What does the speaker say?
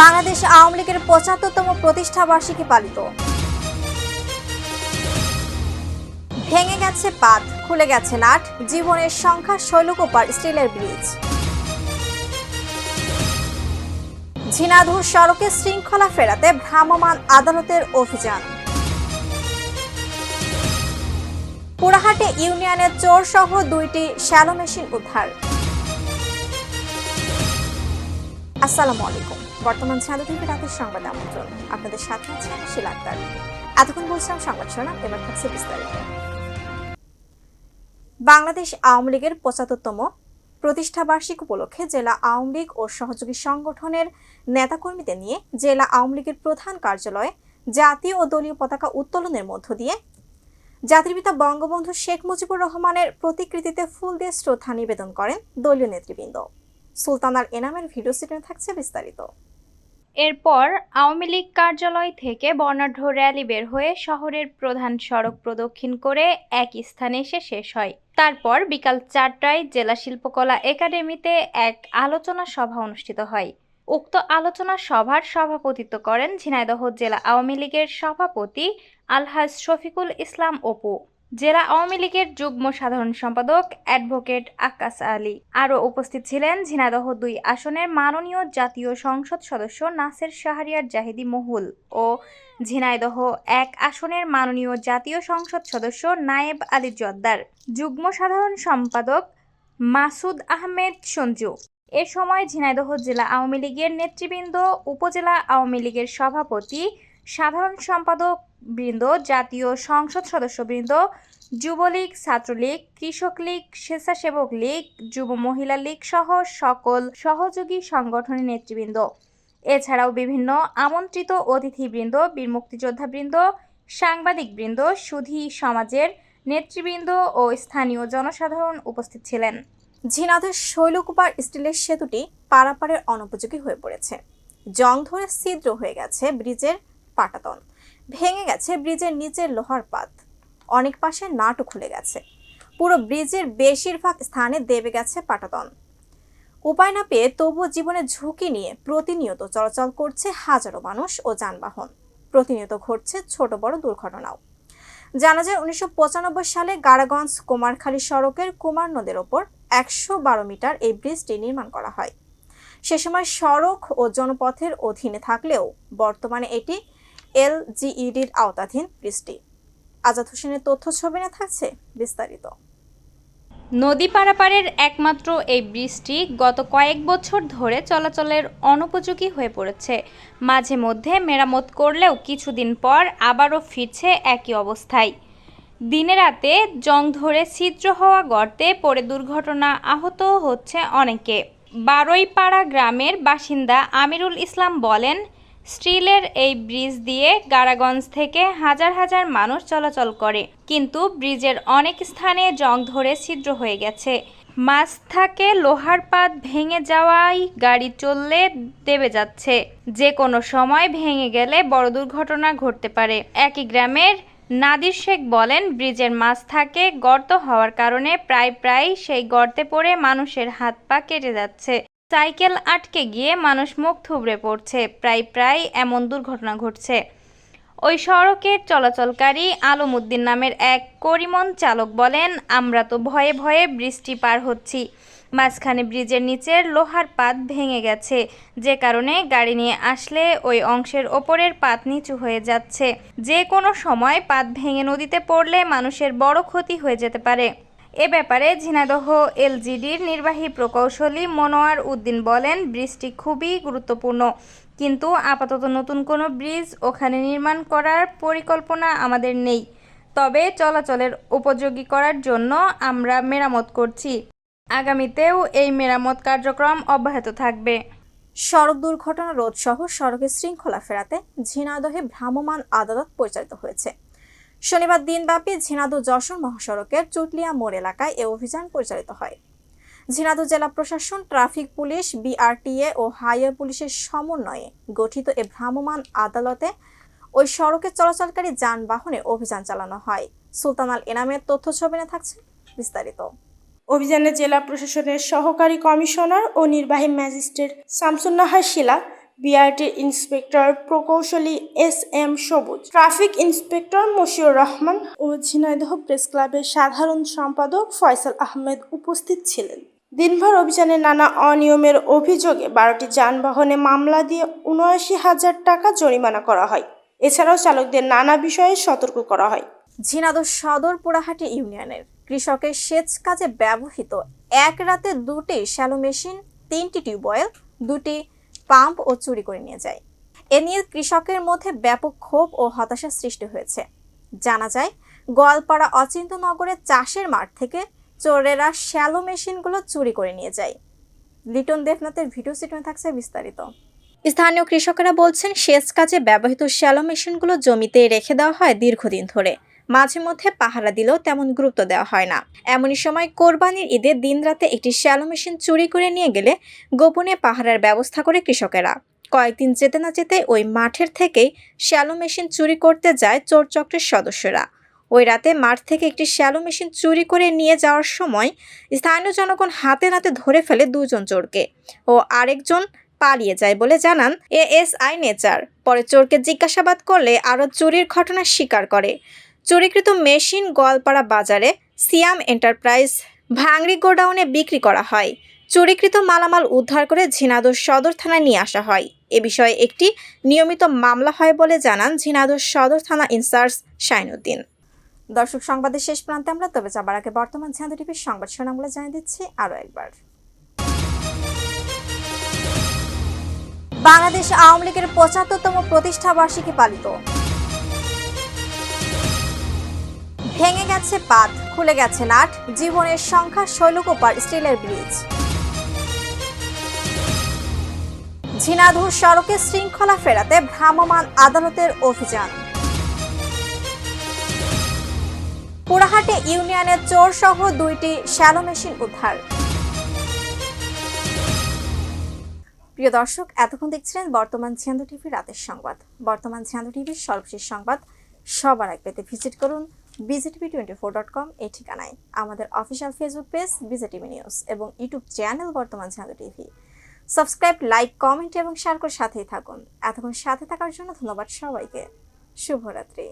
বাংলাদেশ আওয়ামী লীগের পঁচাত্তরতম প্রতিষ্ঠা বার্ষিকী পালিত। ভেঙে গেছে পাত, খুলে গেছে নাট জীবনের সংখ্যা শৈলকোপার স্টিলের ব্রিজ। ঝিনাধুর সড়কে শৃঙ্খলা ফেরাতে ভ্রাম্যমাণ আদালতের অভিযান। পুরাহাটে ইউনিয়নের চোর সহ দুইটি শ্যালো মেশিন উদ্ধার। আসসালামু আলাইকুম। বর্তমান শ্যালো থেকে রাতের সংবাদ আমন্ত্রণ। আপনাদের সাথে আছে শিলা আক্তার। এতক্ষণ বলছিলাম সংবাদ শোনা এবার থাকছে বিস্তারিত। বাংলাদেশ আওয়ামী লীগের পঁচাত্তরতম প্রতিষ্ঠা বার্ষিক উপলক্ষে জেলা আওয়ামী লীগ ও সহযোগী সংগঠনের নেতাকর্মীদের নিয়ে জেলা আওয়ামী লীগের প্রধান কার্যালয়ে জাতীয় ও দলীয় পতাকা উত্তোলনের মধ্য দিয়ে জাতির পিতা বঙ্গবন্ধু শেখ মুজিবুর রহমানের প্রতিকৃতিতে ফুল দিয়ে শ্রদ্ধা নিবেদন করেন দলীয় নেতৃবৃন্দ। সুলতানার এনামের ভিডিও সিটনে থাকছে বিস্তারিত। এরপর আওয়ামী লীগ কার্যালয় থেকে বর্ণাঢ্য র্যালি বের হয়ে শহরের প্রধান সড়ক প্রদক্ষিণ করে এক স্থানে এসে শেষ হয়। তারপর বিকাল চারটায় জেলা শিল্পকলা একাডেমিতে এক আলোচনা সভা অনুষ্ঠিত হয়। উক্ত আলোচনা সভার সভাপতিত্ব করেন ঝিনাইদহ জেলা আওয়ামী লীগের সভাপতি আলহাজ শফিকুল ইসলাম অপু। জেলা আওয়ামী লীগের যুগ্ম সাধারণ সম্পাদক অ্যাডভোকেট আকাশ আলী। আরও উপস্থিত ছিলেন ঝিনাইদহ দুই আসনের মাননীয় জাতীয় সংসদ সদস্য নাসের শাহরিয়ার জাহিদি মহুল ও ঝিনাইদহ এক আসনের মাননীয় জাতীয় সংসদ সদস্য নায়েব আলী জদ্দার যুগ্ম সাধারণ সম্পাদক মাসুদ আহমেদ সঞ্জু। এ সময় ঝিনাইদহ জেলা আওয়ামী লীগের নেতৃবৃন্দ, উপজেলা আওয়ামী লীগের সভাপতি সাধারণ সম্পাদক বৃন্দ, জাতীয় সংসদ সদস্যবৃন্দ যুবলীগ, ছাত্রলীগ, কৃষক লীগ, স্বেচ্ছাসেবক লীগ, যুব মহিলা লীগ সহ সকল সহযোগী সংগঠনের নেতৃবৃন্দ। এছাড়াও বিভিন্ন আমন্ত্রিত অতিথিবৃন্দ, বীর মুক্তিযোদ্ধাবৃন্দ সাংবাদিকবৃন্দ সুধী সমাজের নেতৃবৃন্দ ও স্থানীয় জনসাধারণ উপস্থিত ছিলেন। ঝিনাদের শৈলকুপার স্টিলের সেতুটি পারাপারের অনুপযোগী হয়ে পড়েছে। জং ধরে ছিদ্র হয়ে গেছে ব্রিজের পাটাতন। ভেঙে গেছে ব্রিজের নিচের লোহার পাত। অনেক পাশে নাটও খুলে গেছে। পুরো ব্রিজের বেশিরভাগ স্থানে দেবে গেছে পাটাতন। উপায় না পেয়ে তবুও জীবনের ঝুঁকি নিয়ে প্রতিনিয়ত চলাচল করছে হাজারো মানুষ ও যানবাহন। প্রতিনিয়ত ঘটছে ছোট বড় দুর্ঘটনাও। জানা যায় উনিশশো পঁচানব্বই সালে গাড়াগঞ্জ কুমারখালী সড়কের কুমার নদের ওপর একশো বারো মিটার এই ব্রিজটি নির্মাণ করা হয়। সে সময় সড়ক ও জনপথের অধীনে থাকলেও বর্তমানে এটি এলজিইডির আওতাধীন ব্রিজটি আজাদ হোসেনের তথ্য ছবি না থাকছে বিস্তারিত। নদী পারাপারের একমাত্র এই ব্রিজটি গত কয়েক বছর ধরে চলাচলের অনুপযোগী হয়ে পড়েছে। মাঝে মধ্যে মেরামত করলেও কিছুদিন পর আবারও ফিরছে একই অবস্থায়। দিনে রাতে জং ধরে ছিদ্র হওয়া গর্তে পড়ে দুর্ঘটনা আহত হচ্ছে অনেকে। বারৈপাড়া গ্রামের বাসিন্দা আমিরুল ইসলাম বলেন স্টিলের এই ব্রিজ দিয়ে গাড়াগঞ্জ থেকে হাজার হাজার মানুষ চলাচল করে। কিন্তু ব্রিজের অনেক স্থানে জং ধরে ছিদ্র হয়ে গেছে। মাছ থাকে লোহার পাত ভেঙে যাওয়ায় গাড়ি চললে দেবে যাচ্ছে। যে কোনো সময় ভেঙে গেলে বড় দুর্ঘটনা ঘটতে পারে। একই গ্রামের নাদির শেখ বলেন, ব্রিজের মাছ থাকে গর্ত হওয়ার কারণে প্রায় প্রায় সেই গর্তে পড়ে মানুষের হাত পা কেটে যাচ্ছে। সাইকেল আটকে গিয়ে মানুষ মুখ থুবড়ে পড়ছে। প্রায় প্রায় এমন দুর্ঘটনা ঘটছে। ওই সড়কের চলাচলকারী আলমউদ্দিন নামের এক করিমন চালক বলেন, আমরা তো ভয়ে ভয়ে বৃষ্টি পার হচ্ছি। মাঝখানে ব্রিজের নিচের লোহার পাত ভেঙে গেছে। যে কারণে গাড়ি নিয়ে আসলে ওই অংশের ওপরের পাত নিচু হয়ে যাচ্ছে। যে কোনো সময় পাত ভেঙে নদীতে পড়লে মানুষের বড় ক্ষতি হয়ে যেতে পারে। এ ব্যাপারে ঝিনাইদহ এলজিডির নির্বাহী প্রকৌশলী মনোয়ার উদ্দিন বলেন ব্রিজটি খুবই গুরুত্বপূর্ণ। কিন্তু আপাতত নতুন কোনো ব্রিজ ওখানে নির্মাণ করার পরিকল্পনা আমাদের নেই। তবে চলাচলের উপযোগী করার জন্য আমরা মেরামত করছি। আগামীতেও এই মেরামত কার্যক্রম অব্যাহত থাকবে। সড়ক দুর্ঘটনা রোধ সহ সড়কের শৃঙ্খলা ফেরাতে ঝিনাদহে ভ্রাম্যমাণ আদালত পরিচালিত হয়েছে। শনিবার দিনব্যাপী ঝিনাদু যশোর মহাসড়কের চুটলিয়া মোড় এলাকায় এ অভিযান পরিচালিত হয়। ঝিনাদু জেলা প্রশাসন, ট্রাফিক পুলিশ, বিআরটিএ ও হাইওয়ে পুলিশের সমন্বয়ে গঠিত এ ভ্রাম্যমাণ আদালতে ওই সড়কে চলাচলকারী যানবাহনে অভিযান চালানো হয়। সুলতানাল এনামের তথ্য ছবি ছবিনে থাকছে বিস্তারিত। অভিযানে জেলা প্রশাসনের সহকারী কমিশনার ও নির্বাহী magistrate Shamsunnahar Shila BRT inspector প্রকৌশলী S M Sabuj traffic inspector Moshiur Rahman ও ঝিনাইদহ প্রেস ক্লাবের সাধারণ সম্পাদক ফয়সাল আহমেদ উপস্থিত ছিলেন। দিনভর অভিযানে নানা অনিয়মের অভিযোগে বারোটি যানবাহনে মামলা দিয়ে উনআশি হাজার টাকা জরিমানা করা হয়। এছাড়াও চালকদের নানা বিষয়ে সতর্ক করা হয়। ঝিনাদহ সদর পোড়াহাটি ইউনিয়নের কৃষকের সেচ কাজে ব্যবহৃত এক রাতে দুটি শ্যালো মেশিন, তিনটি টিউবওয়েল, দুটি পাম্প ও চুরি করে নিয়ে যায়। এ নিয়ে কৃষকের মধ্যে ব্যাপক ক্ষোভ ও হতাশা সৃষ্টি হয়েছে। জানা যায়, গোয়ালপাড়া অচিন্তনগরের চাষের মাঠ থেকে চোরেরা শ্যালো মেশিনগুলো চুরি করে নিয়ে যায়। লিটন দেবনাথের ভিডিও চিত্রে থাকছে বিস্তারিত। স্থানীয় কৃষকেরা বলছেন, সেচ কাজে ব্যবহৃত শ্যালো মেশিনগুলো জমিতে রেখে দেওয়া হয় দীর্ঘদিন ধরে। মাঝে মধ্যে পাহারা দিলেও তেমন গুরুত্ব দেওয়া হয় না। এমনই সময় কোরবানির ঈদে দিনরাতে একটি শ্যালো মেশিন চুরি করে নিয়ে গেলে গোপনে পাহারার ব্যবস্থা করে কৃষকেরা। কয়েকদিন যেতে না যেতে ওই মাঠের থেকেই শ্যালো মেশিন চুরি করতে যায় চোর চক্রের সদস্যরা। ওই রাতে মাঠ থেকে একটি শ্যালো মেশিন চুরি করে নিয়ে যাওয়ার সময় স্থানীয় জনগণ হাতে নাতে ধরে ফেলে দুজন চোরকে ও আরেকজন পালিয়ে যায় বলে জানান এএসআই নেচার। পরে চোরকে জিজ্ঞাসাবাদ করলে আরও চুরির ঘটনা স্বীকার করে। চুরিকৃত মেশিন গোয়ালপাড়া বাজারে সিয়াম এন্টারপ্রাইজ ভাঙড়ি গোডাউনে বিক্রি করা হয়। চুরিকৃত মালামাল উদ্ধার করে ঝিনাদহ সদর থানায় নিয়ে আসা হয়। এ বিষয়ে একটি নিয়মিত মামলা হয় বলে জানান ঝিনাদহ সদর থানা ইনচার্জ শাইনুদ্দিন দর্শক, সংবাদের শেষ প্রান্তে আমরা তবে যাবার আগে বর্তমান ঝাঁদু টিভির সংবাদ শিরোনামগুলো জানিয়ে দিচ্ছি আরও একবার। বাংলাদেশ আওয়ামী লীগের পঁচাত্তরতম প্রতিষ্ঠা বার্ষিকী পালিত। ভেঙে গেছে পাত খুলে গেছে নাট, জীবনের সংখ্যা শৈলকুপার স্টিলের ব্রিজ। ঝিনাধুর সড়কে শৃঙ্খলা ফেরাতে ভ্রাম্যমাণ আদালতের অভিযান। পোড়াহাটে ইউনিয়নের চোর সহ দুইটি শ্যালো মেশিন উদ্ধার। প্রিয় দর্শক, এতক্ষণ দেখছিলেন বর্তমান ঝিয়ান্দু টিভি রাতের সংবাদ। বর্তমান ঝিয়ান্দু টিভির সর্বশেষ সংবাদ সবার আগে পেতে ভিজিট করুন BJTV twenty four dot com এই ঠিকানায়। আমাদের official Facebook page BJTV news এবং ইউটিউব চ্যানেল বর্তমান ঝাঁদু টিভি সাবস্ক্রাইব লাইক কমেন্ট এবং শেয়ার করে সাথেই থাকুন। এতক্ষণ সাথে থাকার জন্য ধন্যবাদ সবাইকে। শুভরাত্রি।